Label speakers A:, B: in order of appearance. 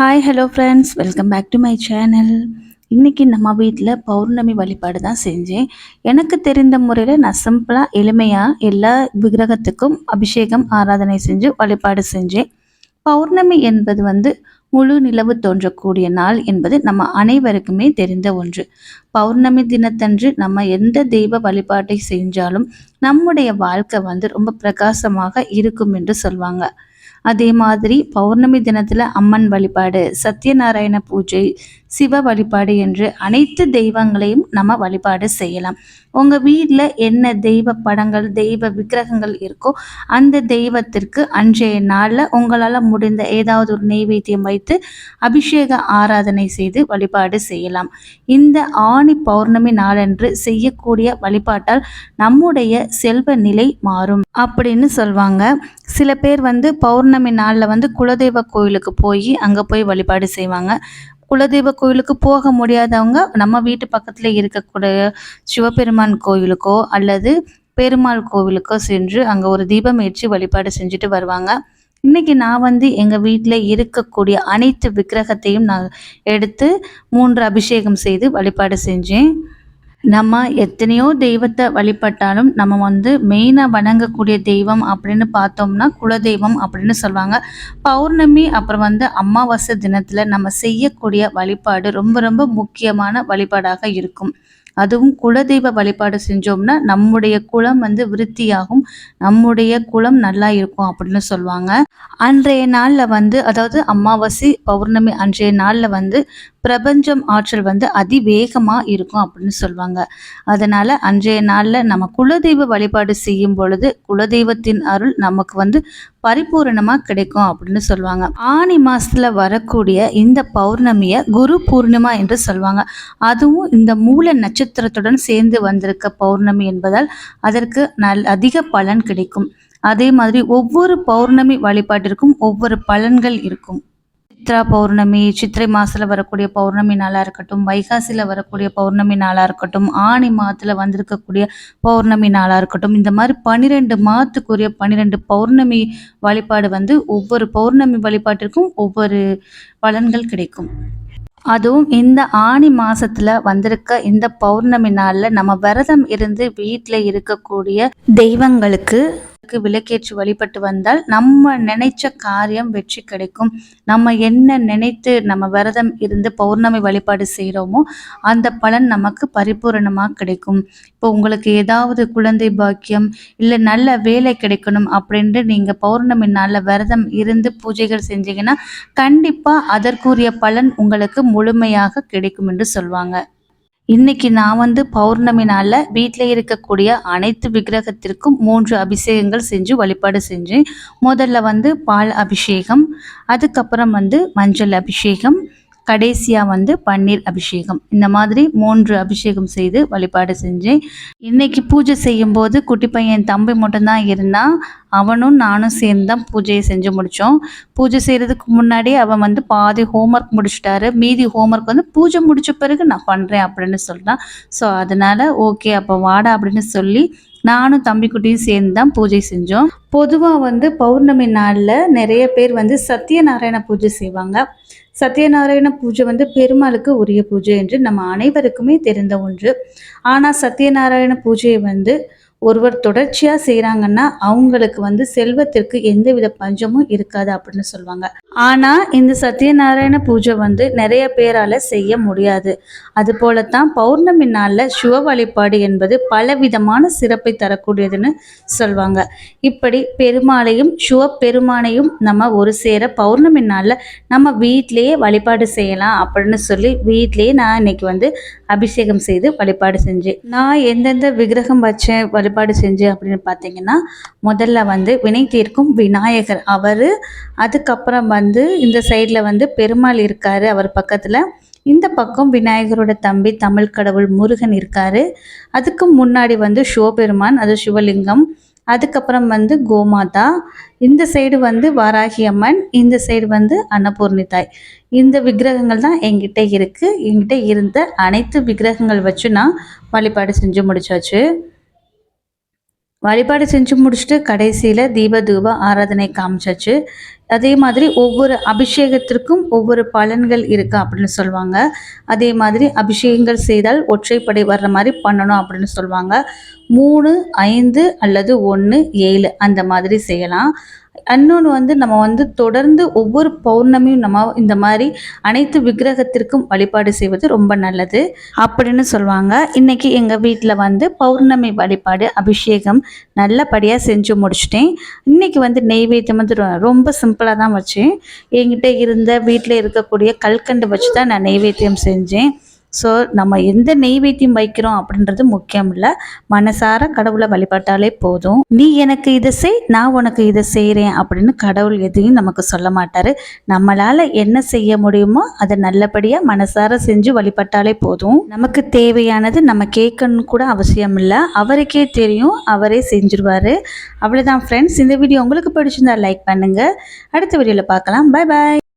A: Hi hello friends welcome back to my channel இன்றைக்கி நம்ம வீட்டில் பௌர்ணமி வழிபாடு தான் செஞ்சேன். எனக்கு தெரிந்த முறையில் நான் சிம்பிளாக எளிமையாக எல்லா விக்கிரகத்துக்கும் அபிஷேகம் ஆராதனை செஞ்சு வழிபாடு செஞ்சேன். பௌர்ணமி என்பது வந்து முழு நிலவு தோன்றக்கூடிய நாள் என்பது நம்ம அனைவருக்குமே தெரிந்த ஒன்று. பௌர்ணமி தினத்தன்று நம்ம எந்த தெய்வ வழிபாட்டை செஞ்சாலும் நம்முடைய வாழ்க்கை வந்து ரொம்ப பிரகாசமாக இருக்கும் என்று சொல்லுவாங்க அதே மாதிரி பௌர்ணமி தினத்தில் அம்மன் வழிபாடு சத்யநாராயண பூஜை சிவ வழிபாடு என்று அனைத்து தெய்வங்களையும் நம்ம வழிபாடு செய்யலாம். உங்கள் வீட்டில் என்ன தெய்வ படங்கள் தெய்வ விக்கிரகங்கள் இருக்கோ அந்த தெய்வத்திற்கு அன்றைய நாளில் உங்களால் முடிந்த ஏதாவது ஒரு நெய்வேத்தியம் வைத்து அபிஷேக ஆராதனை செய்து வழிபாடு செய்யலாம். இந்த ஆணி பௌர்ணமி நாளன்று செய்யக்கூடிய வழிபாட்டால் நம்முடைய செல்வ நிலை மாறும் அப்படின்னு சொல்லுவாங்க சில பேர் வந்து பௌர்ணமி நாளில் வந்து குலதெய்வ கோயிலுக்கு போய் அங்கே போய் வழிபாடு செய்வாங்க. குலதெய்வ கோயிலுக்கு போக முடியாதவங்க நம்ம வீட்டு பக்கத்தில் இருக்கக்கூடிய சிவபெருமான் கோயிலுக்கோ அல்லது பெருமாள் கோவிலுக்கோ சென்று அங்கே ஒரு தீபம் ஏற்றி வழிபாடு செஞ்சுட்டு வருவாங்க. இன்னைக்கு நான் வந்து எங்கள் வீட்டில் இருக்கக்கூடிய அனைத்து விக்கிரகத்தையும் நான் எடுத்து மூன்று அபிஷேகம் செய்து வழிபாடு செஞ்சேன். நம்ம எத்தனையோ தெய்வத்தை வழிபட்டாலும் நம்ம வந்து மெயினாக வணங்கக்கூடிய தெய்வம் அப்படின்னு பார்த்தோம்னா குலதெய்வம் அப்படின்னு சொல்லுவாங்க. பௌர்ணமி அப்புறம் வந்து அமாவாசை தினத்தில் நம்ம செய்யக்கூடிய வழிபாடு ரொம்ப ரொம்ப முக்கியமான வழிபாடாக இருக்கும். அதுவும் குலதெய்வ வழிபாடு செஞ்சோம்னா நம்முடைய குலம் வந்து விருத்தியாகும் நம்முடைய குலம் நல்லா இருக்கும் அப்படின்னு சொல்லுவாங்க. அன்றைய நாளில் வந்து அதாவது அமாவாசை பௌர்ணமி அன்றைய நாளில் வந்து பிரபஞ்சம் ஆற்றல் வந்து அதிவேகமாக இருக்கும் அப்படின்னு சொல்லுவாங்க. அதனால் அன்றைய நாளில் நம்ம குலதெய்வ வழிபாடு செய்யும் பொழுது குலதெய்வத்தின் அருள் நமக்கு வந்து பரிபூரணமாக கிடைக்கும் அப்படின்னு சொல்லுவாங்க. ஆணி மாதத்தில் வரக்கூடிய இந்த பௌர்ணமியை குரு பூர்ணிமா என்று சொல்லுவாங்க. அதுவும் இந்த மூல நட்சத்திரத்துடன் சேர்ந்து வந்திருக்க பௌர்ணமி என்பதால் அதற்கு நல் அதிக பலன் கிடைக்கும். அதே மாதிரி ஒவ்வொரு பௌர்ணமி வழிபாட்டிற்கும் ஒவ்வொரு பலன்கள் இருக்கும். சித்ரா பௌர்ணமி சித்திரை மாதத்தில் வரக்கூடிய பௌர்ணமி நாளாக இருக்கட்டும் வைகாசியில் வரக்கூடிய பௌர்ணமி நாளாக இருக்கட்டும் ஆணி மாதத்தில் வந்திருக்கக்கூடிய பௌர்ணமி நாளாக இருக்கட்டும் இந்த மாதிரி பன்னிரெண்டு மாதத்துக்குரிய பன்னிரெண்டு பௌர்ணமி வழிபாடு வந்து ஒவ்வொரு பௌர்ணமி வழிபாட்டிற்கும் ஒவ்வொரு பலன்கள் கிடைக்கும். அதுவும் இந்த ஆணி மாசத்துல வந்திருக்க இந்த பௌர்ணமி நாளில் நம்ம விரதம் இருந்து வீட்டில் இருக்கக்கூடிய தெய்வங்களுக்கு விளக்கு விளக்கேற்றி வழிபட்டு வந்தால் நம்ம நினைச்ச காரியம் வெற்றி கிடைக்கும். நம்ம என்ன நினைத்து நம்ம விரதம் இருந்து பௌர்ணமி வழிபாடு செய்கிறோமோ அந்த பலன் நமக்கு பரிபூரணமாக கிடைக்கும். இப்போ உங்களுக்கு ஏதாவது குழந்தை பாக்கியம் இல்லை நல்ல வேலை கிடைக்கணும் அப்படின்ட்டு நீங்கள் பௌர்ணமி நாளில் விரதம் இருந்து பூஜைகள் செஞ்சீங்கன்னா கண்டிப்பாக அதற்குரிய பலன் உங்களுக்கு முழுமையாக கிடைக்கும் என்று சொல்லுவாங்க இன்னைக்கு நான் வந்து பௌர்ணமி நாளில் வீட்டில் இருக்கக்கூடிய அனைத்து விக்கிரகத்திற்கும் மூன்று அபிஷேகங்கள் செஞ்சு வழிபாடு செஞ்சேன் முதல்ல வந்து பால் அபிஷேகம் அதுக்கப்புறம் வந்து மஞ்சள் அபிஷேகம் கடைசியாக வந்து பன்னீர் அபிஷேகம். இந்த மாதிரி மூன்று அபிஷேகம் செய்து வழிபாடு செஞ்சேன். இன்னைக்கு பூஜை செய்யும்போது குட்டி பையன் தம்பி மட்டும்தான் இருந்தான் அவனும் நானும் சேர்ந்து தான் பூஜையை செஞ்சு முடித்தோம் பூஜை செய்கிறதுக்கு முன்னாடி அவன் வந்து பாதி ஹோம்ஒர்க் முடிச்சுட்டாரு. மீதி ஹோம்ஒர்க் வந்து பூஜை முடித்த பிறகு நான் பண்ணுறேன் அப்படின்னு சொல்கிறான் ஸோ அதனால் ஓகே அப்போ வாடா அப்படின்னு சொல்லி நானும் தம்பிக்குட்டியும் சேர்ந்து தான் பூஜை செஞ்சோம். பொதுவாக வந்து பௌர்ணமி நாளில் நிறைய பேர் வந்து சத்யநாராயண பூஜை செய்வாங்க. சத்யநாராயண பூஜை வந்து பெருமாளுக்கு உரிய பூஜை என்று நம்ம அனைவருக்குமே தெரிந்த ஒன்று. ஆனால் சத்யநாராயண பூஜையை வந்து ஒருவர் தொடர்ச்சியாக செய்கிறாங்கன்னா அவங்களுக்கு வந்து செல்வத்திற்கு எந்தவித பஞ்சமும் இருக்காது அப்படின்னு சொல்லுவாங்க. ஆனால் இந்த சத்யநாராயண பூஜை வந்து நிறைய பேரால் செய்ய முடியாது. அது போலத்தான் பௌர்ணமி நாளில் சிவ வழிபாடு என்பது பலவிதமான சிறப்பை தரக்கூடியதுன்னு சொல்லுவாங்க இப்படி பெருமாளையும் சிவ பெருமானையும் நம்ம ஒரு சேர பௌர்ணமி நாளில் நம்ம வீட்டிலேயே வழிபாடு செய்யலாம் அப்படின்னு சொல்லி வீட்லேயே நான் இன்னைக்கு வந்து அபிஷேகம் செய்து வழிபாடு செஞ்சேன். நான் எந்தெந்த விக்கிரகம் வச்சேன் வழிபாடு செஞ்சேன் அப்படின்னு பார்த்தீங்கன்னா முதல்ல வந்து வினை தீர்க்கும் விநாயகர். அவர் அதுக்கப்புறம் வந்து வந்து இந்த சைடில் வந்து பெருமாள் இருக்கார் அவர் பக்கத்தில். இந்த பக்கம் விநாயகரோட தம்பி தமிழ் கடவுள் முருகன் இருக்கார். அதுக்கு முன்னாடி வந்து சிவபெருமான் அது சிவலிங்கம். அதுக்கப்புறம் வந்து கோமாதா. இந்த சைடு வந்து வாராகி அம்மன் இந்த சைடு வந்து அன்னபூர்ணி தாய் இந்த விக்கிரகங்கள் தான் எங்கிட்ட இருக்குது எங்கிட்ட இருந்த அனைத்து விக்கிரகங்கள் வச்சு நான் வழிபாடு செஞ்சு முடிச்சாச்சு. வழிபாடு செஞ்சு முடிச்சுட்டு கடைசியில் தீப தூப ஆராதனை காமிச்சாச்சு. அதே மாதிரி ஒவ்வொரு அபிஷேகத்திற்கும் ஒவ்வொரு பலன்கள் இருக்கு அப்படின்னு சொல்லுவாங்க. அதே மாதிரி அபிஷேகங்கள் செய்தால் ஒற்றைப்படை வர்ற மாதிரி பண்ணணும் அப்படின்னு சொல்லுவாங்க. மூணு ஐந்து அல்லது ஒன்று ஏழு அந்த மாதிரி செய்யலாம். இன்னொன்று வந்து நம்ம வந்து தொடர்ந்து ஒவ்வொரு பௌர்ணமியும் நம்ம இந்த மாதிரி அனைத்து விக்கிரகத்திற்கும் வழிபாடு செய்வது ரொம்ப நல்லது அப்படின்னு சொல்லுவாங்க. இன்னைக்கு எங்கள் வீட்டில் வந்து பௌர்ணமி வழிபாடு அபிஷேகம் நல்லபடியாக செஞ்சு முடிச்சிட்டேன். இன்னைக்கு வந்து நெய்வேத்தியம் வந்து ரொ- ரொம்ப சிம்பிளாக தான் வச்சேன். என்கிட்ட இருந்த வீட்டில் இருக்கக்கூடிய கல்கண்டு வச்சு தான் நான் நெய்வேத்தியம் செஞ்சேன். ஸோ நம்ம எந்த நெய்வேத்தியம் வைக்கிறோம் அப்படின்றது முக்கியம் இல்லை மனசார கடவுளை வழிபட்டாலே போதும். நீ எனக்கு இதை செய் நான் உனக்கு இதை செய்கிறேன் அப்படின்னு கடவுள் எதையும் நமக்கு சொல்ல மாட்டார். நம்மளால் என்ன செய்ய முடியுமோ அதை நல்லபடியாக மனசார செஞ்சு வழிபட்டாலே போதும். நமக்கு தேவையானது நம்ம கேட்கணும்னு கூட அவசியம் இல்லை அவருக்கே தெரியும் அவரே செஞ்சுருவார். அவ்வளோதான் ஃப்ரெண்ட்ஸ் இந்த வீடியோ உங்களுக்கு பிடிச்சிருந்தா லைக் பண்ணுங்கள் அடுத்த வீடியோவில் பார்க்கலாம். Bye bye